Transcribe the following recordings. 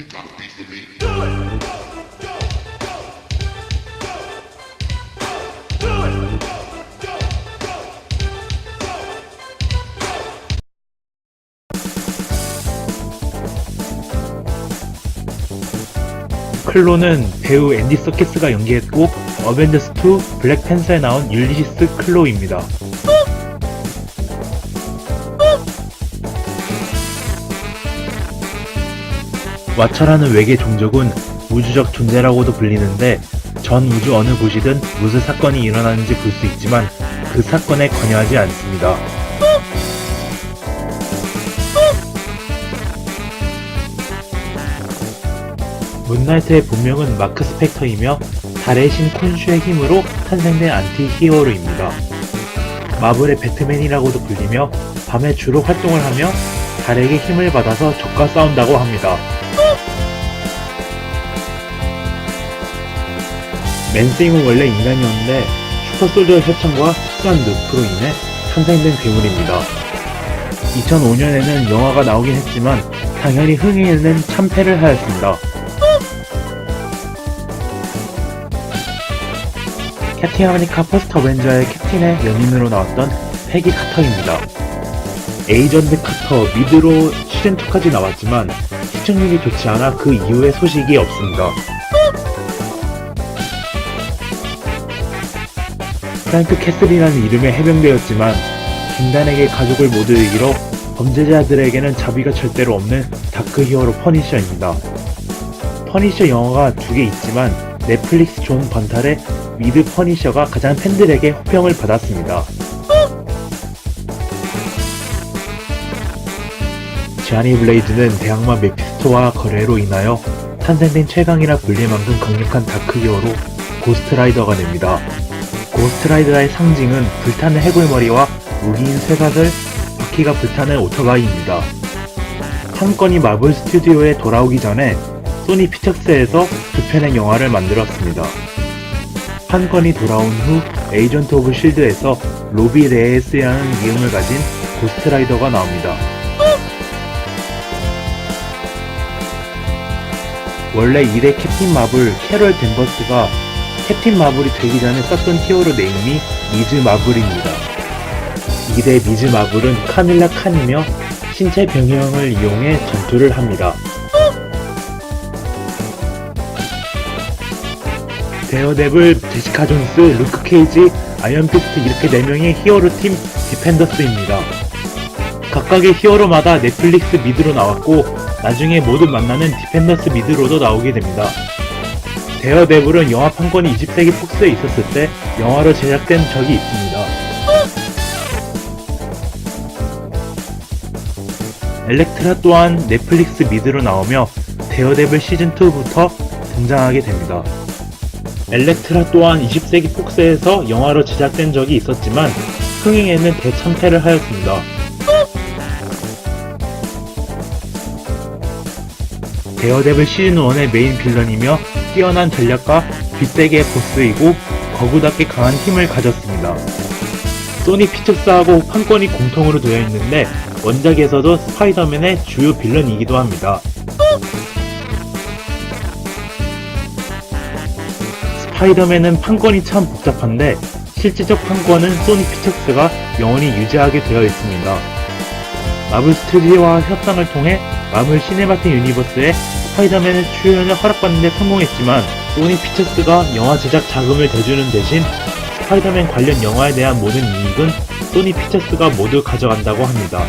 You got a beat for me. 클로는 배우 앤디 서키스가 연기했고 어벤져스 2 블랙팬서에 나온 율리시스 클로입니다. 와처라는 외계 종족은 우주적 존재라고도 불리는데 전 우주 어느 곳이든 무슨 사건이 일어나는지 볼 수 있지만 그 사건에 관여하지 않습니다. 문나이트의 본명은 마크 스펙터이며 달의 신 콘슈의 힘으로 탄생된 안티 히어로입니다. 마블의 배트맨이라고도 불리며 밤에 주로 활동을 하며 달에게 힘을 받아서 적과 싸운다고 합니다. 맨세임은 원래 인간이었는데 슈퍼솔저의 협찬과 습관 늪으로 인해 탄생된 괴물입니다. 2005년에는 영화가 나오긴 했지만 당연히 흥행에는 참패를 하였습니다. 캡틴 아메리카 퍼스트 어벤져의 캡틴의 연인으로 나왔던 패기 카터입니다. 에이전트 카터 미드로 시즌2까지 나왔지만 시청률이 좋지 않아 그 이후에 소식이 없습니다. 프랭크 캐슬이라는 이름의 해병대였지만 김단에게 가족을 모두 잃어 범죄자들에게는 자비가 절대로 없는 다크 히어로 퍼니셔입니다. 퍼니셔 영화가 두 개 있지만 넷플릭스 존 번탈의 미드 퍼니셔가 가장 팬들에게 호평을 받았습니다. 지아니 블레이즈는 대항마 메피스토와 거래로 인하여 탄생된 최강이라 불릴 만큼 강력한 다크 히어로 고스트라이더가 됩니다. 고스트라이더의 상징은 불타는 해골머리와 무기인 쇠사슬, 바퀴가 불타는 오토바이입니다. 한 건이 마블 스튜디오에 돌아오기 전에 소니 피처스에서 두 편의 영화를 만들었습니다. 한 건이 돌아온 후 에이전트 오브 실드에서 로비 레이스라는 이름을 가진 고스트라이더가 나옵니다. 원래 1회 캡틴 마블 캐럴 댄버스가 캡틴 마블이 되기 전에 썼던 히어로 네임이 미즈 마블입니다. 2대 미즈 마블은 카밀라 칸이며 신체 병형을 이용해 전투를 합니다. 데어데블, 제시카 존스, 루크 케이지, 아이언피스트 이렇게 4명의 히어로 팀 디펜더스입니다. 각각의 히어로마다 넷플릭스 미드로 나왔고 나중에 모두 만나는 디펜더스 미드로도 나오게 됩니다. 데어데블은 영화 판권이 20세기 폭스에 있었을 때 영화로 제작된 적이 있습니다. 엘렉트라 또한 넷플릭스 미드로 나오며 데어데블 시즌2부터 등장하게 됩니다. 엘렉트라 또한 20세기 폭스에서 영화로 제작된 적이 있었지만 흥행에는 대참패를 하였습니다. 데어데블 시즌1의 메인 빌런이며 뛰어난 전략과 빗대기의 보스이고 거구답게 강한 힘을 가졌습니다. 소니 피처스하고 판권이 공통으로 되어 있는데 원작에서도 스파이더맨의 주요 빌런이기도 합니다. 스파이더맨은 판권이 참 복잡한데 실질적 판권은 소니 피처스가 영원히 유지하게 되어 있습니다. 마블 스튜디오와 협상을 통해 마블 시네마틱 유니버스에 스파이더맨의 출연을 허락받는데 성공했지만 소니 피처스가 영화 제작 자금을 대주는 대신 스파이더맨 관련 영화에 대한 모든 이익은 소니 피처스가 모두 가져간다고 합니다.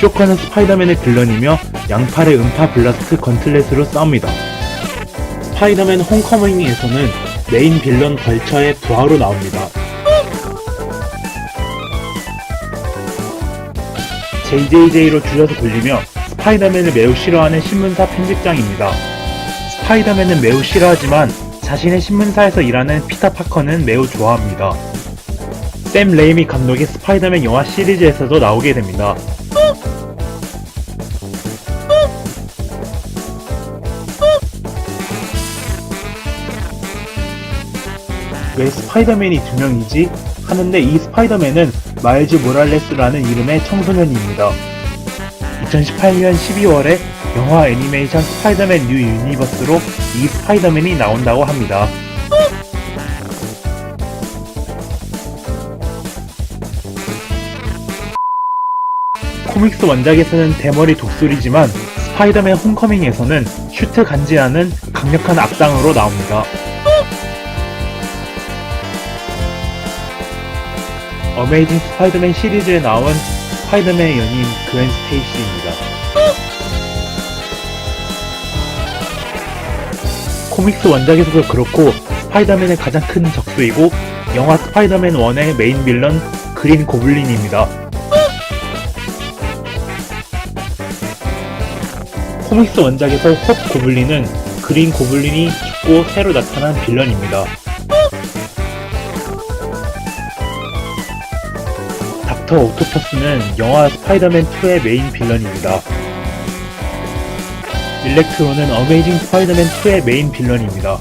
쇼커는 스파이더맨의 빌런이며 양팔의 음파 블라스트 건틀렛으로 싸웁니다. 스파이더맨 홈커밍에서는 메인 빌런 벌처의 부하로 나옵니다. JJJ로 줄여서 불리며 스파이더맨을 매우 싫어하는 신문사 편집장입니다. 스파이더맨은 매우 싫어하지만 자신의 신문사에서 일하는 피터 파커는 매우 좋아합니다. 샘 레이미 감독의 스파이더맨 영화 시리즈에서도 나오게 됩니다. 왜 스파이더맨이 두 명이지? 하는데 이 스파이더맨은 마일즈 모랄레스라는 이름의 청소년입니다. 2018년 12월에 영화 애니메이션 스파이더맨 뉴 유니버스로 이 스파이더맨이 나온다고 합니다. 코믹스 원작에서는 대머리 독수리지만 스파이더맨 홈커밍에서는 슈트 간지나는 강력한 악당으로 나옵니다. 어메이징 스파이더맨 시리즈에 나온 스파이더맨의 연인 그웬 스테이시입니다. 코믹스 원작에서도 그렇고 스파이더맨의 가장 큰 적수이고 영화 스파이더맨 1의 메인 빌런 그린 고블린입니다. 코믹스 원작에서 홉 고블린은 그린 고블린이 죽고 새로 나타난 빌런입니다. 닥터 옥토퍼스는 영화 스파이더맨2의 메인 빌런입니다. 일렉트로는 어메이징 스파이더맨 2의 메인 빌런입니다.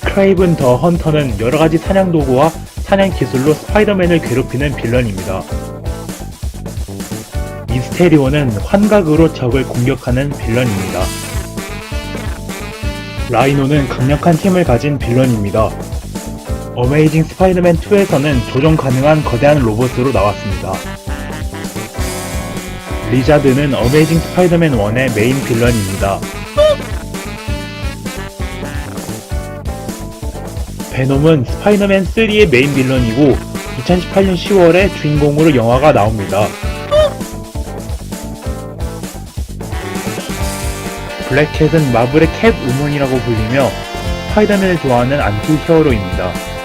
크레이븐 더 헌터는 여러가지 사냥 도구와 사냥 기술로 스파이더맨을 괴롭히는 빌런입니다. 미스테리오는 환각으로 적을 공격하는 빌런입니다. 라이노는 강력한 힘을 가진 빌런입니다. 어메이징 스파이더맨 2에서는 조종 가능한 거대한 로봇으로 나왔습니다. 리자드는 어메이징 스파이더맨 1의 메인 빌런입니다. 베놈은 스파이더맨 3의 메인 빌런이고 2018년 10월에 주인공으로 영화가 나옵니다. 블랙캣은 마블의 캣 우먼이라고 불리며 스파이더맨을 좋아하는 안티 히어로입니다.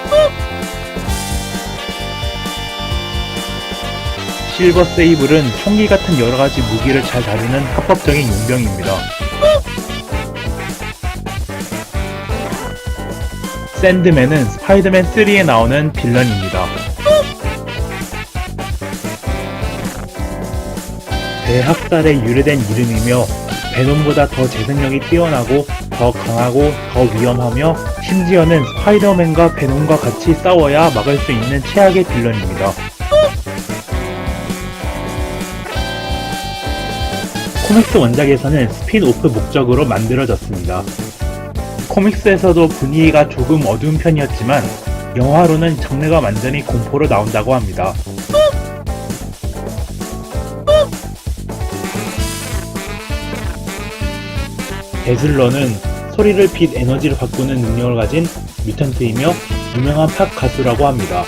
실버 세이블은 총기 같은 여러 가지 무기를 잘 다루는 합법적인 용병입니다. 샌드맨은 스파이더맨 3에 나오는 빌런입니다. 대학살에 유래된 이름이며 베놈보다 더 재생력이 뛰어나고 더 강하고 더 위험하며 심지어는 스파이더맨과 베놈과 같이 싸워야 막을 수 있는 최악의 빌런입니다. 코믹스 원작에서는 스핀오프 목적으로 만들어졌습니다. 코믹스에서도 분위기가 조금 어두운 편이었지만 영화로는 장르가 완전히 공포로 나온다고 합니다. 데슬러는 소리를 빛 에너지를 바꾸는 능력을 가진 뮤턴트이며 유명한 팝 가수라고 합니다.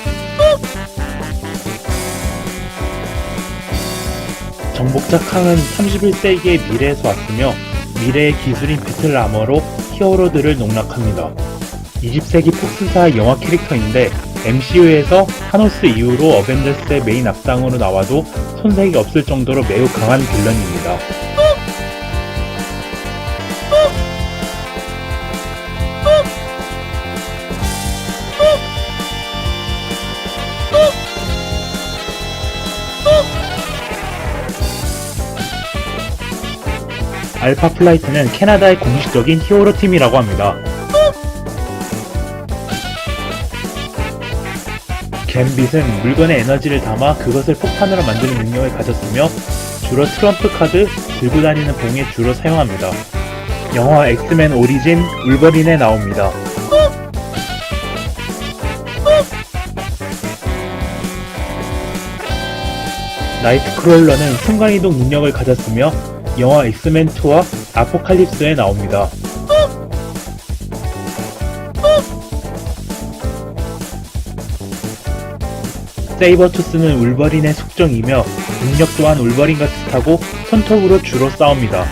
정복자 캉은 31세기의 미래에서 왔으며 미래의 기술인 배틀 아머로 히어로들을 농락합니다. 20세기 폭스사 영화 캐릭터인데 MCU에서 타노스 이후로 어벤져스의 메인 악당으로 나와도 손색이 없을 정도로 매우 강한 빌런입니다. 알파 플라이트는 캐나다의 공식적인 히어로 팀이라고 합니다. 갬빗은 물건에 에너지를 담아 그것을 폭탄으로 만드는 능력을 가졌으며 주로 트럼프 카드, 들고 다니는 봉에 주로 사용합니다. 영화 엑스맨 오리진 울버린에 나옵니다. 나이트크롤러는 순간이동 능력을 가졌으며 영화 엑스맨 2와 아포칼립스에 나옵니다. 세이버투스는 울버린의 숙종이며 능력 또한 울버린과 비슷하고 손톱으로 주로 싸웁니다.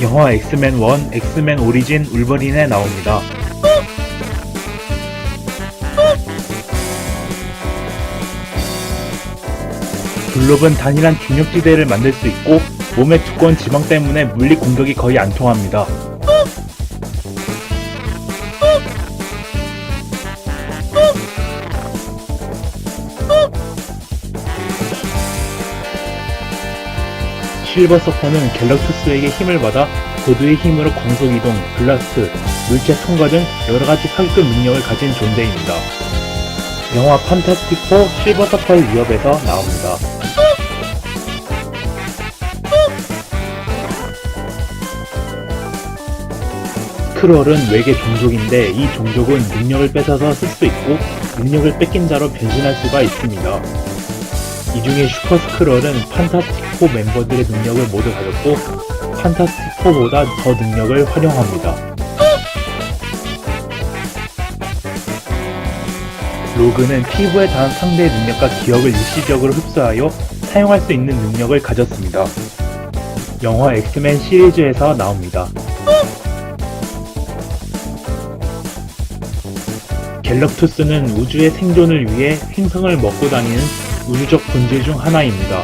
영화 엑스맨 1, 엑스맨 오리진 울버린에 나옵니다. 블롭은 단일한 중력지대를 만들 수 있고 몸의 두꺼운 지방 때문에 물리 공격이 거의 안 통합니다. 실버 서퍼는 갤럭투스에게 힘을 받아 고도의 힘으로 광속 이동, 블라스트, 물체 통과 등 여러가지 파괴급 능력을 가진 존재입니다. 영화 판타스틱 4 실버 서퍼의 위협에서 나옵니다. 스크롤은 외계 종족인데 이 종족은 능력을 뺏어서 쓸 수 있고 능력을 뺏긴 자로 변신할 수가 있습니다. 이 중에 슈퍼 스크롤은 판타스틱 4 멤버들의 능력을 모두 가졌고 판타스틱 4보다 더 능력을 활용합니다. 로그는 피부에 닿은 상대의 능력과 기억을 일시적으로 흡수하여 사용할 수 있는 능력을 가졌습니다. 영화 엑스맨 시리즈에서 나옵니다. 갤럭투스는 우주의 생존을 위해 행성을 먹고 다니는 우주적 본질 중 하나입니다.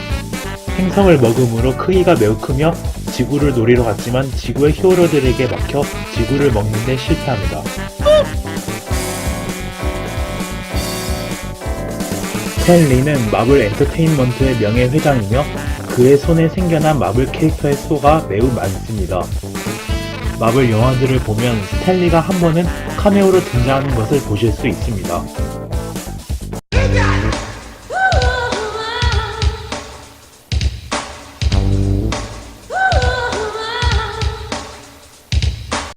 행성을 먹음으로 크기가 매우 크며 지구를 노리러 갔지만 지구의 히어로들에게 막혀 지구를 먹는데 실패합니다. 스탠리는 마블 엔터테인먼트의 명예회장이며 그의 손에 생겨난 마블 캐릭터의 수가 매우 많습니다. 마블 영화들을 보면 스탠리가 한 번은 카메오로 등장하는 것을 보실 수 있습니다.